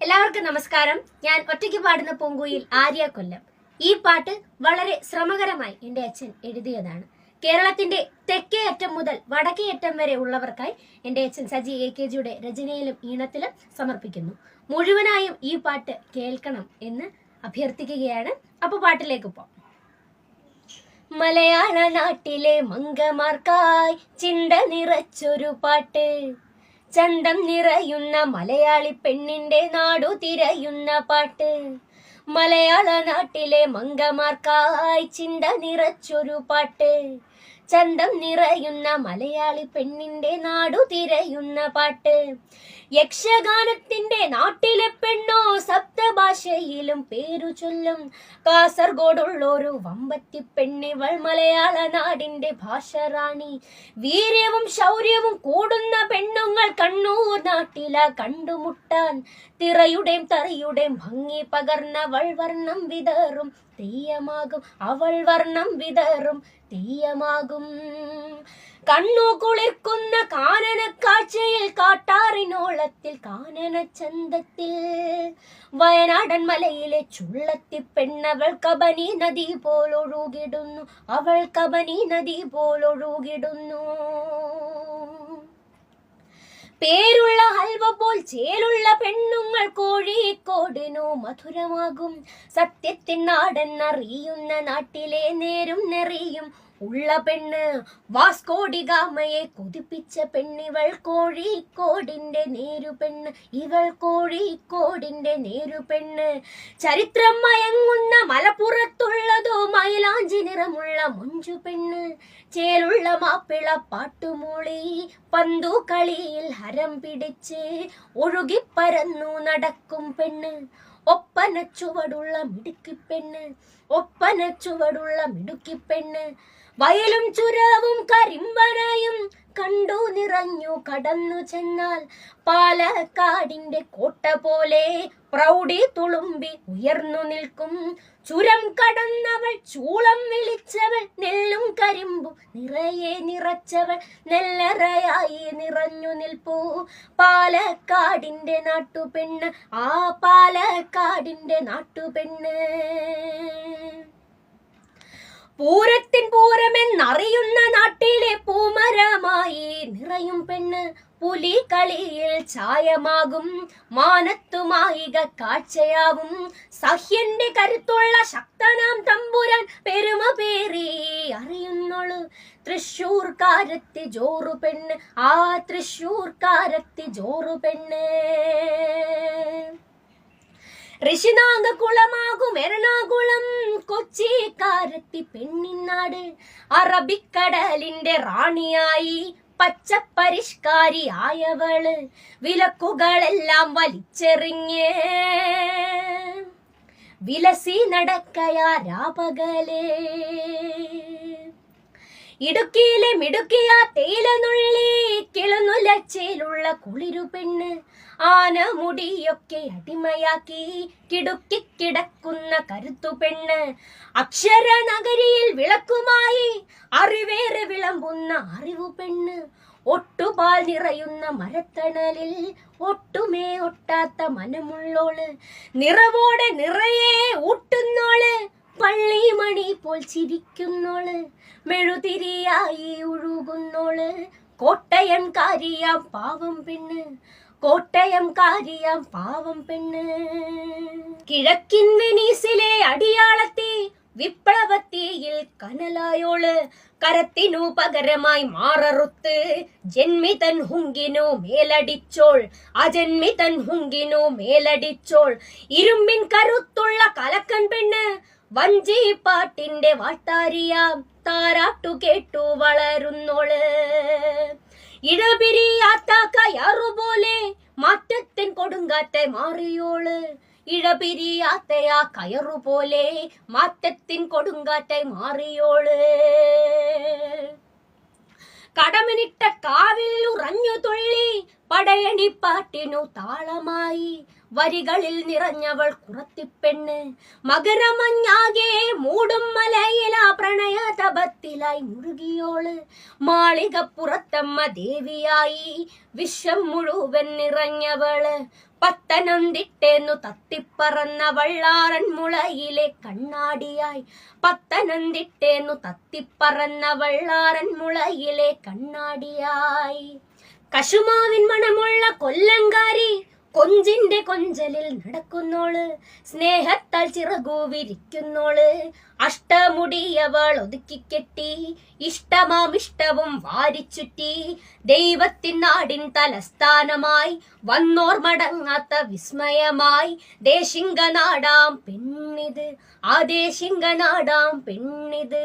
എല്ലാവർക്കും നമസ്കാരം. ഞാൻ ഒറ്റയ്ക്ക് പാടുന്ന പൂങ്കുയിൽ ആര്യ കൊല്ലം. ഈ പാട്ട് വളരെ ശ്രമകരമായി എന്റെ അച്ഛൻ എഴുതിയതാണ്. കേരളത്തിന്റെ തെക്കേ അറ്റം മുതൽ വടക്കേ അറ്റം വരെ ഉള്ളവർക്കായി എന്റെ അച്ഛൻ സജി എ കെ ജിയുടെ രചനയിലും ഈണത്തിലും സമർപ്പിക്കുന്നു. മുഴുവനായും ഈ പാട്ട് കേൾക്കണം എന്ന് അഭ്യർത്ഥിക്കുകയാണ്. അപ്പൊ പാട്ടിലേക്ക് പോകാം മലയാള നാട്ടിലെ മംഗമാർക്കായി ചിന്ത നിറച്ചൊരു പാട്ട്. ചന്തം നിറയുന്ന മലയാളി പെണ്ണിന്റെ നാടു തിരയുന്ന പാട്ട്. മലയാള നാട്ടിലെ മങ്കമാർക്കായി ചിന്ത നിറച്ചൊരു പാട്ട്. ചന്തം നിറയുന്ന മലയാളി പെണ്ണിന്റെ നാടു തിരയുന്ന പാട്ട്. യക്ഷഗാനത്തിന്റെ നാട്ടിലെ പെണ്ണോ സപ്തഭാഷയിലും പേരു ചൊല്ലും. കാസർഗോഡുള്ളൊരു വമ്പത്തി പെണ്ണിവൾ മലയാള നാടിന്റെ ഭാഷറാണി. വീര്യവും ശൗര്യവും കൂടുന്ന പെണ്ണുങ്ങൾ കണ്ണൂർ നാട്ടില കണ്ടുമുട്ടാൻ. തിറയുടെയും തറയുടെയും ഭംഗി പകർന്നവൾ വർണം വിതറും. തെയ്യമാകും അവൾ വർണം വിതറും. തെയ്യമാകും. കണ്ണു കുളിർക്കുന്ന കാനന കാഴ്ചയിൽ കാട്ടാറിനോളത്തിൽ കാനന ചന്തത്തിൽ. വയനാടൻ മലയിലെ ചുള്ളത്തി പെണ്ണവൾ കബനി നദി പോലൊഴുകിടുന്നു അവൾ കബനി നദി പോലൊഴുകിടുന്നു പേരുള്ള ഹൽവ പോൽ ചേലുള്ള പെണ്ണുങ്ങൾ കോഴിക്കോടിനു മധുരമാകും. സത്യത്തിൻ നാടെന്നറിയുന്ന നാട്ടിലെ നേരും നെറിയും ഉള്ള പെണ്ണ് വാസ്കോടികാമയെ കൊതിപ്പിച്ച പെണ്ണിവൾ കോഴിക്കോടിന്റെ നേരു പെണ്ണ്. ഇവൾ കോഴിക്കോടിന്റെ നേരു പെണ്ണ്. ചരിത്രം മയങ്ങുന്ന മലപ്പുറത്തുള്ളതോ മൈലാഞ്ചി നിറമുള്ള മുഞ്ചു പെണ്ണ്. ചേലുള്ള മാപ്പിള പാട്ടുമൂളി പന്തു കളിയിൽ ഹരം പിടിച്ച് ഒഴുകിപ്പരന്നു നടക്കും പെണ്ണ്. ഒപ്പന ചുവടുള്ള മിടുക്കി പെണ്ണ്. ഒപ്പന ചുവടുള്ള മിടുക്കി പെണ്ണ്. വയലും ചുരവും കരിമ്പനയും കണ്ടു നിറഞ്ഞു കടന്നു ചെന്നാൽ പാലക്കാടിന്റെ കോട്ട പോലെ പ്രൗഢി തുളുമ്പി ഉയർന്നു നിൽക്കും. ചുരം കടന്നവൾ ചൂളം വിളിച്ചവൾ നെല്ലും കരിമ്പും നിറയെ നിറച്ചവൾ നെല്ലറയായി നിറഞ്ഞു നിൽപ്പൂ. പാലക്കാടിന്റെ നാട്ടുപെണ്ണ് ആ പാലക്കാടിന്റെ നാട്ടുപെണ്ണ്. പൂരത്തിൻ പൂരമെന്നറിയുന്ന നാട്ടിലെ പൂമരമായി നിറയും പെണ്ണ് പുലി കളിയിൽ ചായമാകും. മാനത്തുമായിക കാഴ്ചയാവും. സഹ്യന്റെ കരുത്തുള്ള ശക്തനാം തമ്പുരാൻ പെരുമ പേറി അറിയുന്നോൾ. തൃശൂർക്കാരത്തി ജോറു പെണ്ണ് ആ തൃശൂർക്കാരത്തി ജോറു പെണ്ണ് ഋഷിനാഗകുളമാകും എറണാകുളം. കൊച്ചിക്കാരത്തി പെണ്ണിനാട്. അറബിക്കടലിന്റെ റാണിയായി പച്ചപ്പരിഷ്കാരിയായവൾ. വിലക്കുകളെല്ലാം വലിച്ചെറിഞ്ഞ്. വിലസി നടക്കയാ രാപകലേ. ഇടുക്കിയിലെ മിടുക്കിയ തേയിലനുള്ളി. കിളന്നുലച്ചയിലുള്ള കുളിരു പെണ്ണ് ആന മുടിയൊക്കെ അടിമയാക്കി കിടുക്കി കിടക്കുന്ന കരുത്തു പെണ്ണ് അക്ഷര നഗരിയിൽ വിളക്കുമായി അറിവേറെ വിളമ്പുന്ന അറിവു പെണ്ണ് ഒട്ടുപാൽ നിറയുന്ന മരത്തണലിൽ ഒട്ടുമേ ഒട്ടാത്ത മനമുള്ളോൾ നിറവോടെ നിറയെ ഊട്ടുന്നോൾ പള്ളിമണി പോൽ ചിരിക്കുന്നോൾ മെഴുതിരിയായി ഒഴുകുന്നോൾ கோட்டையன் காரியாம் பாவம் பெண்ணு. கோட்டயம் காரியம் பாவம் பெண்ணு. கிழக்கின் வெனிசிலே அடியாளத்தே விப்ளவத்தீயில் கனலாயோளு. கரத்தினு பகரமாய் மாறறுத்து ஜென்மிதன் ஹுங்கினோ மேலடிச்சோள். அஜென்மிதன் ஹுங்கினோ மேலடிச்சோள். இரும்பின் கருத்துள்ள கலக்கன் பெண்ணு വഞ്ചി പാട്ടിന്റെ വാട്ടാരിയാം താരാട്ടു കേട്ടു വളരുന്നോൾ. ഇടപിരിയാത്ത കയറുപോലെ മാറ്റത്തിൻ കൊടുങ്കാറ്റെ മാറിയോൾ. ഇഴപിരിയാത്ത ആ കയറുപോലെ മാറ്റത്തിൻ കൊടുങ്കാറ്റായി മാറിയോൾ. കടമിനിട്ട കാവിൽ ഉറഞ്ഞു തുള്ളി പടയണിപ്പാട്ടിനു താളമായി. വരികളിൽ നിറഞ്ഞവൾ കുറത്തിപ്പെണ്ണ്. മകരമഞ്ഞാകെ മൂടും മലയില പ്രണയ തപത്തിലായി മുഴുകിയോൾ. മാളികപ്പുറത്തമ്മ ദേവിയായി വിശ്വം മുഴുവൻ നിറഞ്ഞവൾ. പത്തനംതിട്ടേന്നു തത്തിപ്പറന്ന വള്ളാറൻ മുളയിലെ കണ്ണാടിയായി. പത്തനംതിട്ടേന്നു തത്തിപ്പറന്ന വള്ളാറൻ മുളയിലെ കണ്ണാടിയായി. കശുമാവിൻ മണമുള്ള കൊല്ലങ്കാരി കൊഞ്ചിന്റെ കൊഞ്ചലിൽ നടക്കുന്നോൾ. സ്നേഹത്താൽ ചിറകു വിരിക്കുന്നോൾ. അഷ്ടമുടിയവൾ ഒതുക്കിക്കെട്ടി ഇഷ്ടമാമിഷ്ടവും വാരിച്ചുറ്റി ദൈവത്തിൻ നാടിൻ തലസ്ഥാനമായി വന്നോർ മടങ്ങാത്ത വിസ്മയമായി. ദേശിംഗ നാടാം പെണ്ണിത് ആ ദേശിംഗ നാടാം പെണ്ണിത്.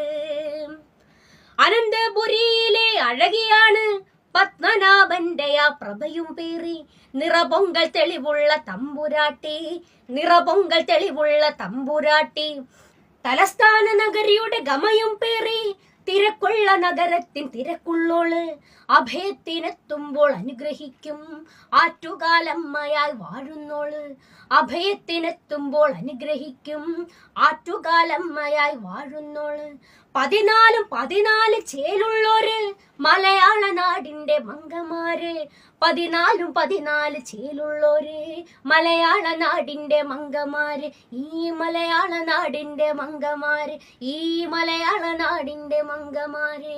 അനന്തപുരിയിലെ അഴകിയാണ് പത്മനാഭന്റെ ആ പ്രഭയും പേറി. നിറപൊങ്കൽ തെളിവുള്ള തമ്പുരാട്ടി. നിറപൊങ്കൽ തെളിവുള്ള തമ്പുരാട്ടി. തലസ്ഥാന നഗരിയുടെ ഗമയും പേറി. തിരക്കുള്ള നഗരത്തിൻ തിരക്കുള്ളോൾ. അഭയത്തിനെത്തുമ്പോൾ അനുഗ്രഹിക്കും. ആറ്റുകാലമ്മയായി വാഴുന്നോൾ. അഭയത്തിനെത്തുമ്പോൾ അനുഗ്രഹിക്കും. ആറ്റുകാലമ്മയായി വാഴുന്നോൾ. പതിനാലും പതിനാല് ചേലുള്ളോര് മലയാള നാടിന്റെ മങ്കമാര് പതിനാലും പതിനാല് ചേലുള്ളോര് മലയാള നാടിന്റെ മങ്കമാര് ഈ മലയാള നാടിന്റെ മങ്കമാര് ഈ മലയാള നാടിന്റെ മങ്കമാര്